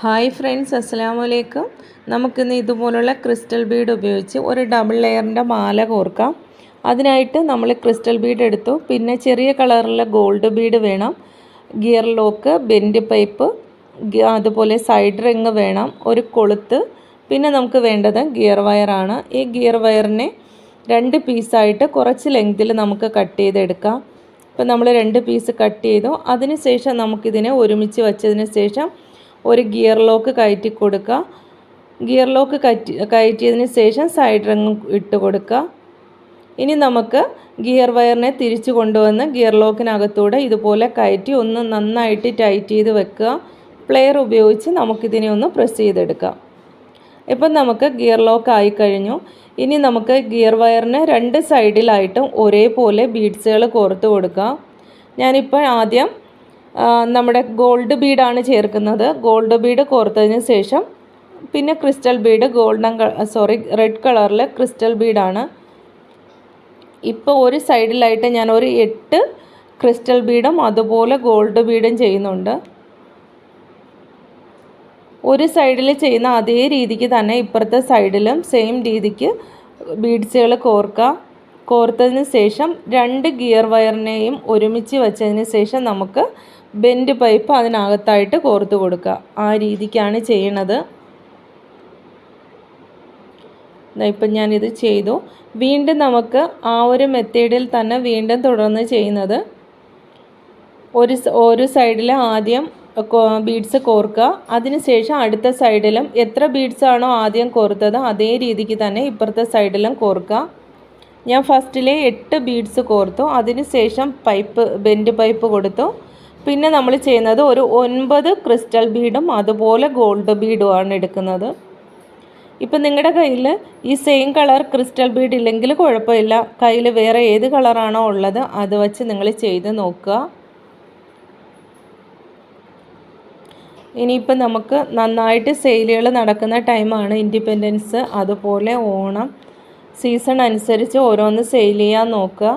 Hi friends അസ്സാം വലൈക്കും നമുക്കിന്ന് ഇതുപോലുള്ള ക്രിസ്റ്റൽ ബീഡ് ഉപയോഗിച്ച് ഒരു ഡബിൾ ലെയറിന്റെ മാല കോർക്കാം. അതിനായിട്ട് നമ്മൾ ക്രിസ്റ്റൽ ബീഡ് എടുത്തു. പിന്നെ ചെറിയ കളറുള്ള ഗോൾഡ് ബീഡ് വേണം. ഗിയർ ലോക്ക് ബെൻഡ് പൈപ്പ് അതുപോലെ സൈഡ് റിങ് വേണം. ഒരു കൊളുത്ത്. പിന്നെ നമുക്ക് വേണ്ടത് ഗിയർ വയറാണ് ഈ ഗിയർ വയറിനെ രണ്ട് പീസായിട്ട് കുറച്ച് ലെങ്തിൽ നമുക്ക് കട്ട് ചെയ്തെടുക്കാം. ഇപ്പം നമ്മൾ രണ്ട് പീസ് കട്ട് ചെയ്തു. അതിന് ശേഷം നമുക്കിതിനെ ഒരുമിച്ച് വച്ചതിന് ശേഷം ഒരു ഗിയർ ലോക്ക് കയറ്റി കൊടുക്കുക. ഗിയർ ലോക്ക് കയറ്റി കയറ്റിയതിന് ശേഷം സൈഡ് റിങ് ഇട്ട് കൊടുക്കുക. ഇനി നമുക്ക് ഗിയർ വയറിനെ തിരിച്ചു കൊണ്ടുവന്ന് ഗിയർ ലോക്കിനകത്തൂടെ ഇതുപോലെ കയറ്റി ഒന്ന് നന്നായിട്ട് ടൈറ്റ് ചെയ്ത് വെക്കുക. പ്ലെയർ ഉപയോഗിച്ച് നമുക്കിതിനെ ഒന്ന് പ്രസ് ചെയ്തെടുക്കാം. ഇപ്പം നമുക്ക് ഗിയർ ലോക്ക് ആയി കഴിഞ്ഞു. ഇനി നമുക്ക് ഗിയർ വയറിന് രണ്ട് സൈഡിലായിട്ടും ഒരേപോലെ ബീഡ്സുകൾ കോർത്ത് കൊടുക്കാം. ഞാനിപ്പോൾ ആദ്യം നമ്മുടെ ഗോൾഡ് ബീഡാണ് ചേർക്കുന്നത്. ഗോൾഡ് ബീഡ് കോർത്തതിന് ശേഷം പിന്നെ crystal bead golden sorry red കളറിൽ ക്രിസ്റ്റൽ ബീഡാണ്. ഇപ്പോൾ ഒരു സൈഡിലായിട്ട് ഞാൻ ഒരു എട്ട് ക്രിസ്റ്റൽ ബീഡും അതുപോലെ ഗോൾഡ് ബീഡും ചെയ്യുന്നുണ്ട്. ഒരു സൈഡിൽ ചെയ്യുന്ന അതേ രീതിക്ക് തന്നെ ഇപ്പുറത്തെ സൈഡിലും സെയിം രീതിക്ക് ബീഡ്സുകൾ കോർക്കുക. കോർത്തതിന് ശേഷം രണ്ട് ഗിയർ വയറിനെയും ഒരുമിച്ച് വെച്ചതിന് ശേഷം നമുക്ക് ബെൻഡ് പൈപ്പ് അതിനകത്തായിട്ട് കോർത്ത് കൊടുക്കുക. ആ രീതിക്കാണ് ചെയ്യണത്. ഇപ്പം ഞാനിത് ചെയ്തു. വീണ്ടും നമുക്ക് ആ ഒരു മെത്തേഡിൽ തന്നെ വീണ്ടും തുടർന്ന് ചെയ്യുന്നത് ഒരു ഒരു സൈഡിൽ ആദ്യം ബീഡ്സ് കോർക്കുക. അതിനുശേഷം അടുത്ത സൈഡിലും എത്ര ബീഡ്സാണോ ആദ്യം കോർത്തത് അതേ രീതിക്ക് തന്നെ ഇപ്പുറത്തെ സൈഡിലും കോർക്കുക. ഞാൻ ഫസ്റ്റിലെ എട്ട് ബീഡ്സ് കോർത്തു. അതിനുശേഷം പൈപ്പ് ബെൻഡ് പൈപ്പ് കൊടുത്തു. പിന്നെ നമ്മൾ ചെയ്യുന്നത് ഒരു ഒൻപത് ക്രിസ്റ്റൽ ബീഡും അതുപോലെ ഗോൾഡ് ബീഡും ആണ് എടുക്കുന്നത്. ഇപ്പം നിങ്ങളുടെ കയ്യിൽ ഈ സെയിം കളർ ക്രിസ്റ്റൽ ബീഡ് ഇല്ലെങ്കിൽ കുഴപ്പമില്ല. കയ്യിൽ വേറെ ഏത് കളറാണോ ഉള്ളത് അത് വച്ച് നിങ്ങൾ ചെയ്ത് നോക്കുക. ഇനിയിപ്പം നമുക്ക് നന്നായിട്ട് സെയിലുകൾ നടക്കുന്ന ടൈമാണ് ഇൻഡിപെൻഡൻസ് അതുപോലെ ഓണം സീസൺ അനുസരിച്ച് ഓരോന്ന് സെയിൽ ചെയ്യാൻ നോക്കുക.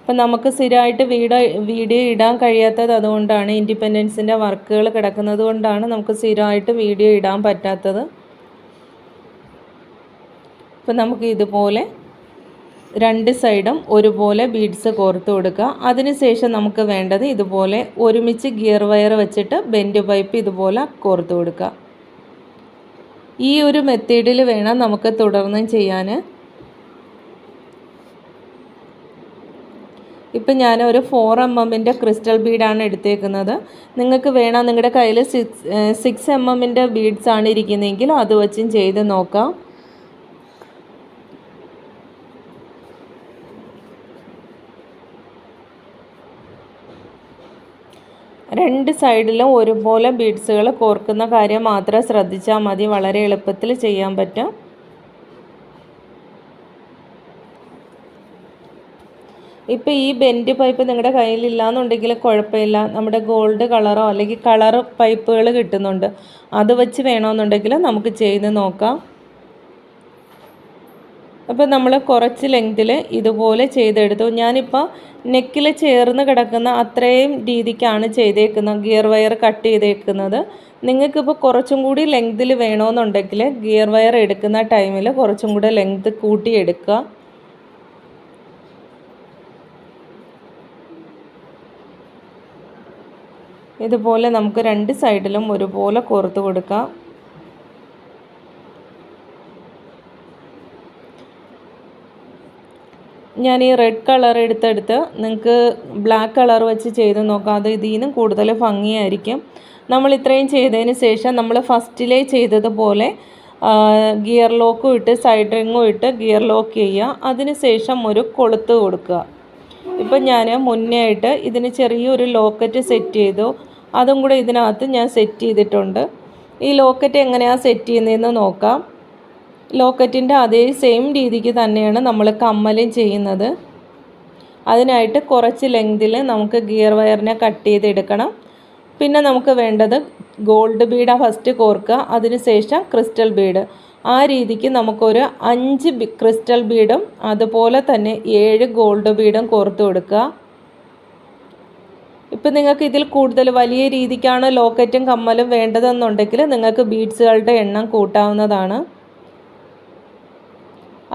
അപ്പം നമുക്ക് സ്ഥിരമായിട്ട് വീഡിയോ വീഡിയോ ഇടാൻ കഴിയാത്തത് അതുകൊണ്ടാണ് ഇൻഡിപെൻഡൻസിന്റെ വർക്കുകൾ കിടക്കുന്നത് കൊണ്ടാണ് നമുക്ക് സ്ഥിരമായിട്ട് വീഡിയോ ഇടാൻ പറ്റാത്തത്. അപ്പം നമുക്ക് ഇതുപോലെ രണ്ട് സൈഡും ഒരുപോലെ ബീഡ്സ് കോർത്ത് കൊടുക്കുക. അതിനുശേഷം നമുക്ക് വേണ്ടത് ഇതുപോലെ ഒരുമിച്ച് ഗിയർ വയർ വെച്ചിട്ട് ബെൻഡ് പൈപ്പ് ഇതുപോലെ കോർത്ത് കൊടുക്കുക. ഈ ഒരു മെത്തേഡിൽ വേണം നമുക്ക് തുടർന്നും ചെയ്യാൻ ഇപ്പം ഞാൻ ഒരു ഫോർ എം എമ്മിന്റെ ക്രിസ്റ്റൽ ബീഡാണ് എടുത്തേക്കുന്നത്. നിങ്ങൾക്ക് വേണം നിങ്ങളുടെ കയ്യിൽ സിക്സ് സിക്സ് എം എമ്മിന്റെ ബീഡ്സ് ആണ് ഇരിക്കുന്നതെങ്കിൽ അത് വച്ചും ചെയ്ത് നോക്കാം. രണ്ട് സൈഡിലും ഒരുപോലെ ബീഡ്സുകൾ കോർക്കുന്ന കാര്യം മാത്രം ശ്രദ്ധിച്ചാൽ മതി. വളരെ എളുപ്പത്തിൽ ചെയ്യാൻ പറ്റും. ഇപ്പോൾ ഈ ബെൻഡ് പൈപ്പ് നിങ്ങളുടെ കയ്യിലില്ലാന്നുണ്ടെങ്കിൽ കുഴപ്പമില്ല. നമ്മുടെ ഗോൾഡ് കളറോ അല്ലെങ്കിൽ കളർ പൈപ്പുകൾ കിട്ടുന്നുണ്ട്. അത് വെച്ച് വേണമെന്നുണ്ടെങ്കിൽ നമുക്ക് ചെയ്ത് നോക്കാം. അപ്പോൾ നമ്മൾ കുറച്ച് ലെങ്തിൽ ഇതുപോലെ ചെയ്തെടുത്തു. ഞാനിപ്പോൾ നെക്കിൽ ചേർന്ന് കിടക്കുന്ന അത്രയും രീതിക്കാണ് ചെയ്തേക്കുന്നത്. ഗിയർ വയർ കട്ട് ചെയ്തേക്കുന്നത്. നിങ്ങൾക്കിപ്പോൾ കുറച്ചും കൂടി ലെങ്തിൽ വേണമെന്നുണ്ടെങ്കിൽ ഗിയർ വയർ എടുക്കുന്ന ടൈമിൽ കുറച്ചും കൂടി ലെങ്ത് കൂട്ടിയെടുക്കുക. ഇതുപോലെ നമുക്ക് രണ്ട് സൈഡിലും ഒരുപോലെ കോർത്ത് കൊടുക്കാം. ഞാൻ ഈ റെഡ് കളർ എടുത്തെടുത്ത് നിങ്ങൾക്ക് ബ്ലാക്ക് കളർ വെച്ച് ചെയ്ത് നോക്കാം. അത് ഇതിൽ നിന്നും കൂടുതൽ ഭംഗിയായിരിക്കും. നമ്മൾ ഇത്രയും ചെയ്തതിന് ശേഷം നമ്മൾ ഫസ്റ്റിലേ ചെയ്തതുപോലെ ഗിയർ ലോക്കും ഇട്ട് സൈഡ് റിങ്ങും ഇട്ട് ഗിയർ ലോക്ക് ചെയ്യുക. അതിന് ശേഷം ഒരു കൊളുത്ത് കൊടുക്കുക. ഇപ്പം ഞാൻ മുന്നേ ആയിട്ട് ഇതിന് ചെറിയൊരു ലോക്കറ്റ് സെറ്റ് ചെയ്തു. അതും കൂടെ ഇതിനകത്ത് ഞാൻ സെറ്റ് ചെയ്തിട്ടുണ്ട്. ഈ ലോക്കറ്റ് എങ്ങനെയാണ് സെറ്റ് ചെയ്യുന്നതെന്ന് നോക്കാം. ലോക്കറ്റിന്റെ അതേ സെയിം രീതിക്ക് തന്നെയാണ് നമ്മൾ കമ്മലും ചെയ്യുന്നത്. അതിനായിട്ട് കുറച്ച് ലെങ്തിൽ നമുക്ക് ഗിയർ വയറിനെ കട്ട് ചെയ്തെടുക്കണം. പിന്നെ നമുക്ക് വേണ്ടത് ഗോൾഡ് ബീഡാണ് ഫസ്റ്റ് കോർക്കുക. അതിനുശേഷം ക്രിസ്റ്റൽ ബീഡ്. ആ രീതിക്ക് നമുക്കൊരു അഞ്ച് ക്രിസ്റ്റൽ ബീഡും അതുപോലെ തന്നെ ഏഴ് ഗോൾഡ് ബീഡും കോർത്ത് കൊടുക്കുക. ഇപ്പം നിങ്ങൾക്ക് ഇതിൽ കൂടുതൽ വലിയ രീതിക്കാണ് ലോക്കറ്റും കമ്മലും വേണ്ടതെന്നുണ്ടെങ്കിൽ നിങ്ങൾക്ക് ബീഡ്സുകളുടെ എണ്ണം കൂട്ടാവുന്നതാണ്.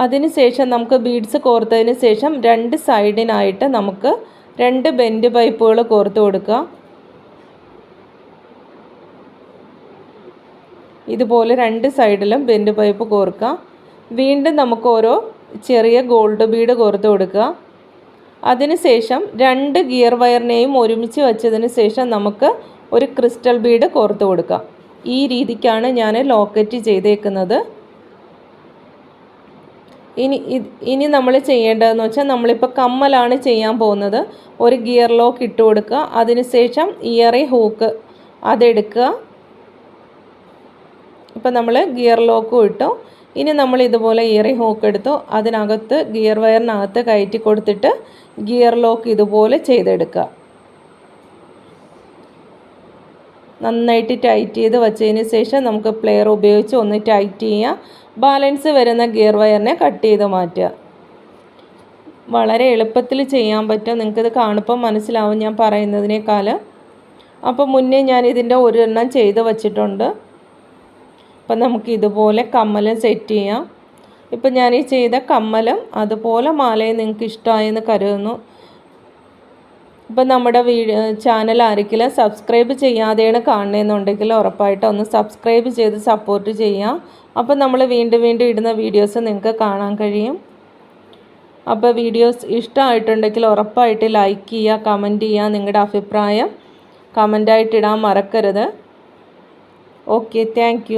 അതിനുശേഷം നമുക്ക് ബീഡ്സ് കോർത്തതിന് ശേഷം രണ്ട് സൈഡിനായിട്ട് നമുക്ക് രണ്ട് ബെൻഡ് പൈപ്പുകൾ കോർത്ത് കൊടുക്കുക. ഇതുപോലെ രണ്ട് സൈഡിലും ബെൻഡ് പൈപ്പ് കോർക്കുക. വീണ്ടും നമുക്ക് ഓരോ ചെറിയ ഗോൾഡ് ബീഡ് കോർത്ത് കൊടുക്കുക. അതിനുശേഷം രണ്ട് ഗിയർ വയറിനെയും ഒരുമിച്ച് വെച്ചതിന് ശേഷം നമുക്ക് ഒരു ക്രിസ്റ്റൽ ബീഡ് കോർത്ത് കൊടുക്കാം ഈ രീതിക്കാണ് ഞാൻ ലോക്കറ്റ് ചെയ്തേക്കുന്നത്. ഇനി ഇനി നമ്മൾ ചെയ്യേണ്ടതെന്ന് വെച്ചാൽ നമ്മളിപ്പോൾ കമ്മലാണ് ചെയ്യാൻ പോകുന്നത്. ഒരു ഗിയർ ലോക്ക് ഇട്ട് കൊടുക്കുക. അതിനുശേഷം ഇയറി ഹൂക്ക് അതെടുക്കുക. ഇപ്പം നമ്മൾ ഗിയർ ലോക്കും ഇട്ടു. ഇനി നമ്മൾ ഇതുപോലെ ഇയറി ഹൂക്ക് എടുത്തു. അതിനകത്ത് ഗിയർ വയറിനകത്ത് കയറ്റി കൊടുത്തിട്ട് ഗിയർ ലോക്ക് ഇതുപോലെ ചെയ്തെടുക്കുക. നന്നായിട്ട് ടൈറ്റ് ചെയ്ത് വച്ചതിന് ശേഷം നമുക്ക് പ്ലെയർ ഉപയോഗിച്ച് ഒന്ന് ടൈറ്റ് ചെയ്യുക. ബാലൻസ് വരുന്ന ഗിയർ വയറിനെ കട്ട് ചെയ്ത് മാറ്റുക. വളരെ എളുപ്പത്തിൽ ചെയ്യാൻ പറ്റും. നിങ്ങൾക്കിത് കാണുമ്പോൾ മനസ്സിലാവും ഞാൻ പറയുന്നതിനേക്കാൾ അപ്പോൾ മുന്നേ ഞാൻ ഇതിന്റെ ഒരെണ്ണം ചെയ്ത് വച്ചിട്ടുണ്ട്. അപ്പം നമുക്ക് ഇതുപോലെ കമ്മലും സെറ്റ് ചെയ്യാം. ഇപ്പം ഞാൻ ഈ ചെയ്ത കമ്മലും അതുപോലെ മാലയും നിങ്ങൾക്ക് ഇഷ്ടമായെന്ന് കരുതുന്നു. ഇപ്പം നമ്മുടെ വീഡിയോ ചാനൽ ആരെങ്കിലും സബ്സ്ക്രൈബ് ചെയ്യാതെയാണ് കാണുന്നതെന്നുണ്ടെങ്കിൽ ഉറപ്പായിട്ട് ഒന്ന് സബ്സ്ക്രൈബ് ചെയ്ത് സപ്പോർട്ട് ചെയ്യാം. അപ്പം നമ്മൾ വീണ്ടും വീണ്ടും ഇടുന്ന വീഡിയോസ് നിങ്ങൾക്ക് കാണാൻ കഴിയും. അപ്പോൾ വീഡിയോസ് ഇഷ്ടമായിട്ടുണ്ടെങ്കിൽ ഉറപ്പായിട്ട് ലൈക്ക് ചെയ്യുക കമന്റ് ചെയ്യുക നിങ്ങളുടെ അഭിപ്രായം കമന്റായിട്ട് ഇടാൻ മറക്കരുത്. Okay thank